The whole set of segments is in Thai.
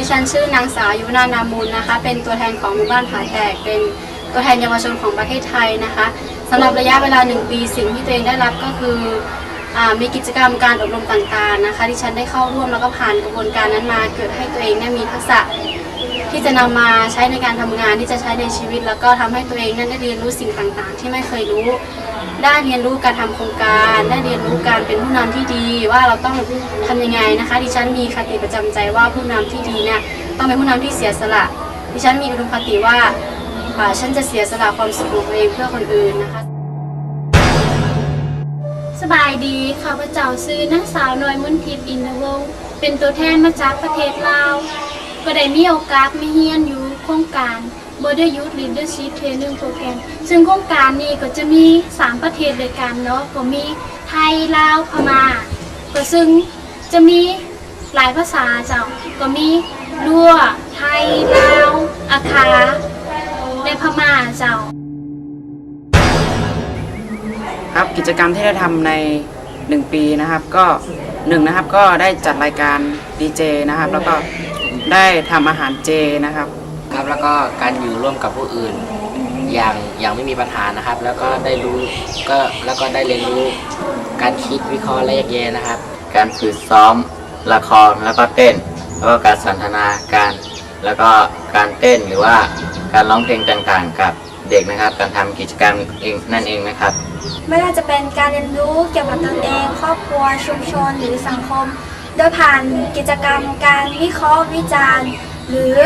ดิฉันชื่อนางสาวยุวนานามูลนะคะ เป็นตัวแทนของหมู่บ้านผาแตก เป็นตัวแทนเยาวชนของประเทศไทยนะคะสำหรับระยะเวลาหนึ่งปีสิ่งที่ตัวเองได้รับก็คืออมีกิจกรรมการอบรมต่างๆนะคะที่ฉันได้เข้าร่วมแล้วก็ผ่านกระบวนการนั้นมา เกิดให้ตัวเองได้มีทักษะ ที่จะนำมาใช้ในการทำงานที่จะใช้ในชีวิต แล้วก็ทำให้ตัวเองนั้นได้เรียนรู้สิ่งต่างๆ ที่ไม่เคยรู้ ได้เรียนรู้การทำโครงการ ได้เรียนรู้การเป็นผู้นำที่ดี ว่าเราต้องทำยังไงนะคะ ดิฉันมีคติประจำใจว่าผู้นำที่ดีเนี่ยต้องเป็นผู้นำที่เสียสละ ดิฉันมีอุดมคติว่าอ่าฉันจะเสียสละความสุขของตัวเองเพื่อคนอื่นนะคะ สบายดีข้าพเจ้าซื้อนางสาวน้อยมุนทิพย์อินทวงศ์เป็นตัวแทนมาจากประเทศลาว ก็ได้มีโอกาสมาเฮียนอยู่โครงการ Border Youth Leadership Training Program ซึ่งโครงการนี้ก็จะมี 3 ประเทศด้วยกันเนาะก็มีไทยลาวพม่าก็ซึ่งจะมีหลายภาษาเจ้าก็มีรั่วไทยลาวอาคาและพม่าเจ้า ครับกิจกรรมที่ได้ทำใน 1 ปีนะครับก็หนึ่งนะครับก็ได้จัดรายการดีเจนะครับแล้วก็ ได้ทำอาหารเจนะครับ ครับแล้วก็การอยู่ร่วมกับผู้อื่น อย่างอย่างไม่มีปัญหานะครับ แล้วก็ได้รู้ก็แล้วก็ได้เรียนรู้การคิดวิเคราะห์และแยกแยะนะครับ การฝึกซ้อมละครแล้วก็เต้น แล้วก็การสันทนาการ แล้วก็การเต้นหรือว่าการร้องเพลงต่างๆ กับเด็กนะครับ การทำกิจกรรมเองนั่นเองนะครับ ไม่ว่าจะเป็นการเรียนรู้เกี่ยวกับตนเอง ครอบครัวชุมชนหรือสังคม โดยผ่านกิจกรรมการวิเคราะห์วิจารณ์ หรือ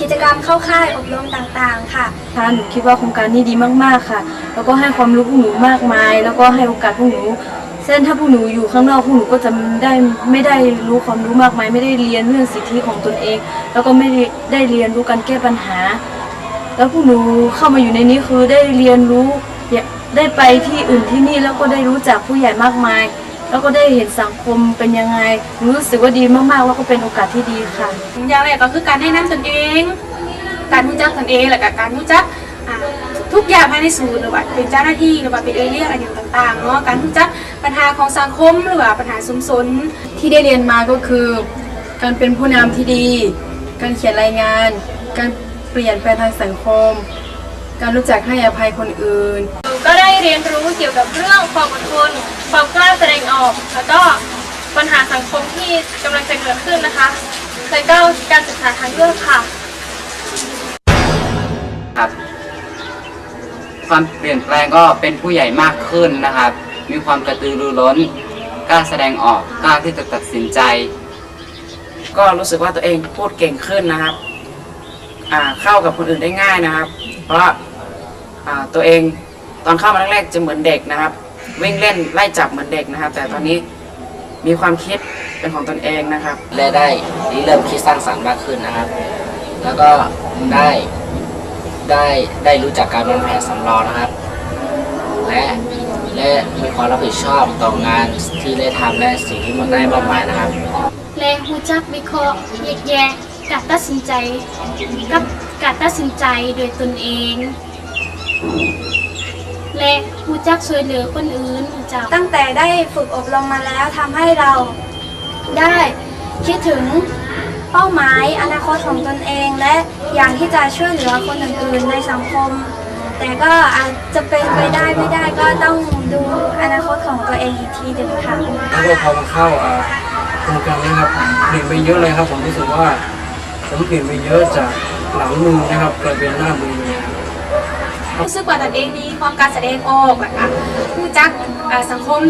กิจกรรมเข้าค่ายอบรมต่างๆ ค่ะค่ะหนูคิดว่าโครงการนี้ดีมากๆค่ะ แล้วก็ให้ความรู้พวกหนูมากมาย แล้วก็ให้โอกาสพวกหนูเช่นถ้าพวกหนูอยู่ข้างนอกพวกหนูก็จะได้ไม่ได้รู้ความรู้มากมาย ไม่ได้เรียนเรื่องสิทธิของตนเอง แล้วก็ไม่ได้ได้เรียนรู้การแก้ปัญหา แล้วพวกหนูเข้ามาอยู่ในนี้คือได้เรียนรู้ได้ไปที่อื่นที่นี่แล้วก็ได้รู้จักผู้ใหญ่มากมาย แล้วก็ได้เห็นสังคมเป็นยังไงรู้สึกว่าดีมากๆแล้วก็เป็นโอกาสที่ดีค่ะ อย่างแรกก็คือการแนะนำตนเอง การรู้จักตนเองและก็การรู้จักอ่าทุกอย่างภายในศูนย์หรือว่าเป็นเจ้าหน้าที่หรือว่าเป็นเอเรียอะไรอย่างต่างๆเนาะการรู้จักปัญหาของสังคมหรือว่าปัญหาสุมสนที่ได้เรียนมาก็คือ การเป็นผู้นำที่ดี การเขียนรายงาน การเปลี่ยนแปลงทางสังคม การรู้จักให้อภัยคนอื่น ก็ได้เรียนรู้เกี่ยวกับเรื่องความอดทน ความกล้าแสดงออก แล้วก็ปัญหาสังคมที่กำลังจะเกิดขึ้นนะคะ แล้วก็การศึกษาทางเลือกค่ะ ครับ ความเปลี่ยนแปลงก็เป็นผู้ใหญ่มากขึ้นนะครับ มีความกระตือรือร้น กล้าแสดงออก กล้าที่จะตัดสินใจ ก็รู้สึกว่าตัวเองพูดเก่งขึ้นนะครับอ่าเข้ากับคนอื่นได้ง่ายนะครับ เพราะอ่าตัวเองตอนเข้ามาแรกๆจะเหมือนเด็กนะครับ วิ่งเล่นไล่จับเหมือนเด็กนะครับ แต่ตอนนี้มีความคิดเป็นของตนเองนะครับและได้เริ่มคิดสร้างสรรค์มากขึ้นนะครับ แล้วก็ได้ได้ได้รู้จักการวางแผนสำรองนะครับ และและมีความรับผิดชอบต่องานที่ได้ทำและสิ่งที่มันได้มอบหมายนะครับ และรู้จักวิเคราะห์แยกแยะการตัดสินใจ กับการตัดสินใจโดยตนเอง และรู้จักช่วยเหลือคนอื่นเจ้า ตั้งแต่ได้ฝึกอบรมมาแล้วทำให้เราได้คิดถึงเป้าหมายอนาคตของตนเอง และอย่างที่จะช่วยเหลือคนอื่นๆในสังคม แต่ก็อาจจะเป็นไปได้ไม่ได้ก็ต้องดูอนาคตของตัวเองอีกทีหนึ่งค่ะ แล้วก็พอมาเข้าอ่าโครงการนี้ครับเปลี่ยนไปเยอะเลยครับ ผมรู้สึกว่าผมเปลี่ยนไปเยอะจากหลังมือนะครับกลายเป็นหน้ามือเลยค รู้สึกว่าตนเองมีความการแสดงออกแบบอะรู้จักสังคม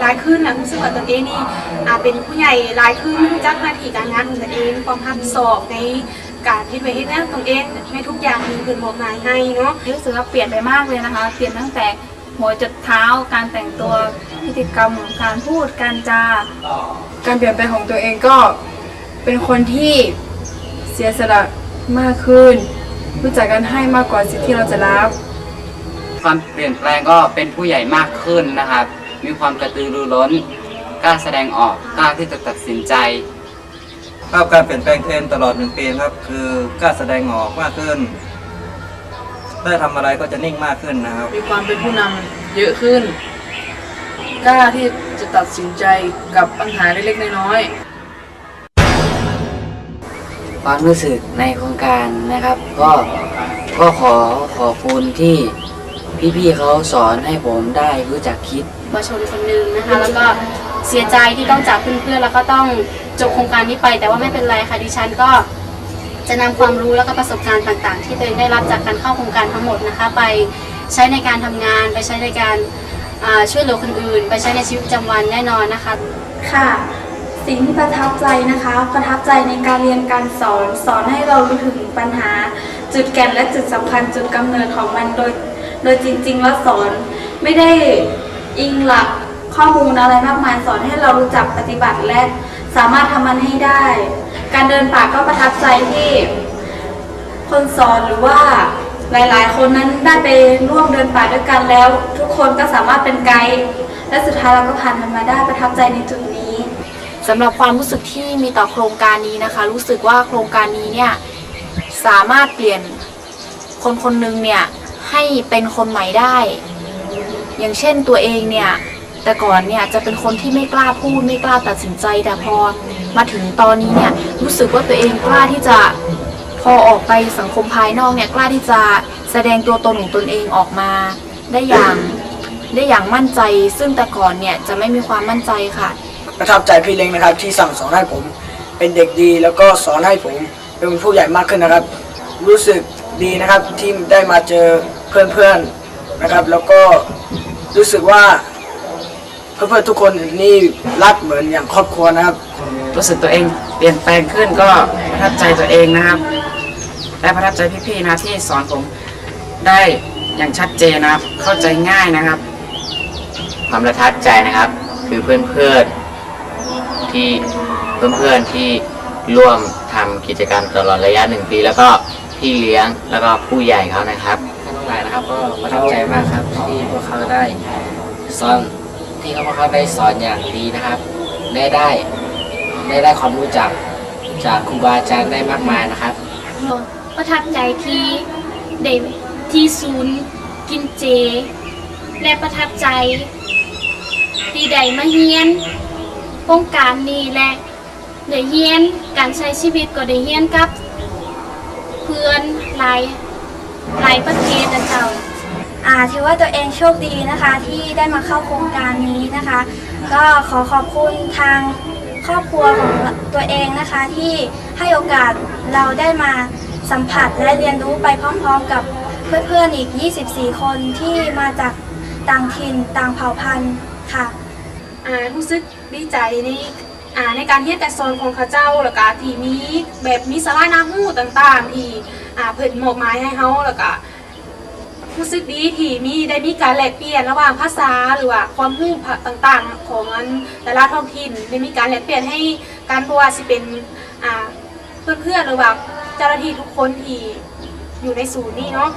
หลายขึ้นนะรู้สึกว่าตนเองนี่เป็นผู้ใหญ่หลายขึ้นรู้จักหน้าที่การงานของตนเองความรับผิดชอบในการที่ไปเฮ็ดงานตนเองในทุกอย่างที่เพิ่นบอกหมายให้เนาะรู้สึกว่าเปลี่ยนไปมากเลยนะคะ เปลี่ยนตั้งแต่หัวจดเท้าการแต่งตัวพฤติกรรมการพูดการจาการเปลี่ยนแปลงของตัวเองก็เป็นคนที่เสียสละมากขึ้น รู้จักกันให้มากกว่าสิ่งที่เราจะรับ ความเปลี่ยนแปลงก็เป็นผู้ใหญ่มากขึ้นนะครับ มีความกระตือรือร้นกล้าแสดงออกกล้าที่จะตัดสินใจ ภาพการเปลี่ยนแปลงเทรนตลอดหนึ่งปีครับ คือกล้าแสดงออกมากขึ้น ได้ทำอะไรก็จะนิ่งมากขึ้นนะครับ มีความเป็นผู้นำเยอะขึ้น กล้าที่จะตัดสินใจกับปัญหาเล็กๆน้อยๆ ความรู้สึกในโครงการนะครับ ก็ก็ขอขอบคุณที่ พี่ๆเขาสอนให้ผมได้รู้จักคิดเยาวชนคนหนึ่งนะคะ แล้วก็เสียใจที่ต้องจากเพื่อนๆแล้วก็ต้องจบโครงการนี้ไป แต่ว่าไม่เป็นไรค่ะดิฉันก็จะนำความรู้แล้วก็ประสบการณ์ต่างๆ ที่ตัวเองได้รับจากการเข้าโครงการทั้งหมดนะคะ ไปใช้ในการทำงาน ไปใช้ในการอ่าช่วยเหลือคนอื่น ไปใช้ในชีวิตประจำวันแน่นอนนะคะ ค่ะ สิ่งที่ประทับใจนะคะ ประทับใจในการเรียนการสอน สอนให้เรารู้ถึงปัญหา จุดแก่นและจุดสำคัญจุดกำเนิดของมันโดย โดยจริงๆแล้วสอนไม่ได้อิงหลักข้อมูลอะไรมากมายสอนให้เรารู้จักปฏิบัติและสามารถทำมันให้ได้ การเดินป่าก็ประทับใจที่คนสอนหรือว่าหลายๆ คนนั้นได้ไปร่วมเดินป่าด้วยกันแล้ว ทุกคนก็สามารถเป็นไกด์และสุดท้ายเราก็ผ่านมันมาได้ประทับใจในจุดนี้สำหรับความรู้สึกที่มีต่อโครงการนี้นะคะ รู้สึกว่าโครงการนี้เนี่ยสามารถเปลี่ยนคนคนหนึ่งเนี่ย ให้เป็นคนใหม่ได้ อย่างเช่นตัวเองเนี่ย แต่ก่อนเนี่ยจะเป็นคนที่ไม่กล้าพูด ไม่กล้าตัดสินใจแต่พอมาถึงตอนนี้เนี่ยรู้สึกว่าตัวเองกล้าที่จะพอออกไปสังคมภายนอกเนี่ยกล้าที่จะแสดงตัวตนของตนเองออกมา ได้อย่างได้อย่างมั่นใจ ซึ่งแต่ก่อนเนี่ยจะไม่มีความมั่นใจค่ะ ประทับใจพี่เล้งนะครับ ที่สั่งสอนให้ผม เป็นเด็กดีแล้วก็สอนให้ผมเป็นผู้ใหญ่มากขึ้นนะครับ รู้สึกดีนะครับที่ได้มาเจอ เพื่อนๆนะครับ แล้วก็รู้สึกว่าเพื่อนๆทุกคนนี่รักเหมือนอย่างครอบครัวนะครับ รู้สึกตัวเองเปลี่ยนแปลงขึ้นก็ประทับใจตัวเองนะครับและประทับใจพี่ๆนะที่สอนผมได้อย่างชัดเจนนะครับ เข้าใจง่ายนะครับ ความประทับใจนะครับ คือเพื่อนๆที่เพื่อนๆที่ร่วมทำกิจกรรมตลอดระยะหนึ่งปี แล้วก็พี่เลี้ยงแล้วก็ผู้ใหญ่เขานะครับทั้ง หลายนะครับ ก็ประทับใจมากครับที่พวกเขาได้สอนที่เขาพวกเขาได้สอนอย่างดีนะครับได้ได้ได้ได้ความรู้จักจากครูบาอาจารย์ได้มากมายนะครับ ประทับใจที่ได้ที่ศูนย์กินเจ และประทับใจที่ได้มาเฮียนโครงการนี้และได้เฮียนการใช้ชีวิตก็ได้เฮียนกับ เพื่อนหลาย หลายประเทศนะเจ้าอ่าถือว่าตัวเองโชคดีนะคะที่ได้มาเข้าโครงการนี้นะคะ ก็ขอขอบคุณทางครอบครัวของตัวเองนะคะที่ให้โอกาสเราได้มาสัมผัสและเรียนรู้ไปพร้อมๆกับเพื่อนๆอีก 24 คนที่มาจากต่างถิ่นต่างเผ่าพันธุ์ค่ะ อ่ารู้สึกดีใจใน อ่าในการเฮ็ดแต่โซนของเขาเจ้าแล้วก็ที่มีแบบมีสาระน้ำหูต่างๆ ที่อ่าเพิ่นมอบหมายให้เฮาแล้วก็รู้สึกดีที่มีได้มีการแลกเปลี่ยนระหว่างภาษาหรือว่าความรู้ต่างๆ ของแต่ละท้องถิ่นได้มีการแลกเปลี่ยนให้การบว่าสิเป็นอ่าเพื่อนๆหรือว่าเจ้าหน้าที่ทุกคนที่อยู่ในศูนย์นี้เนาะ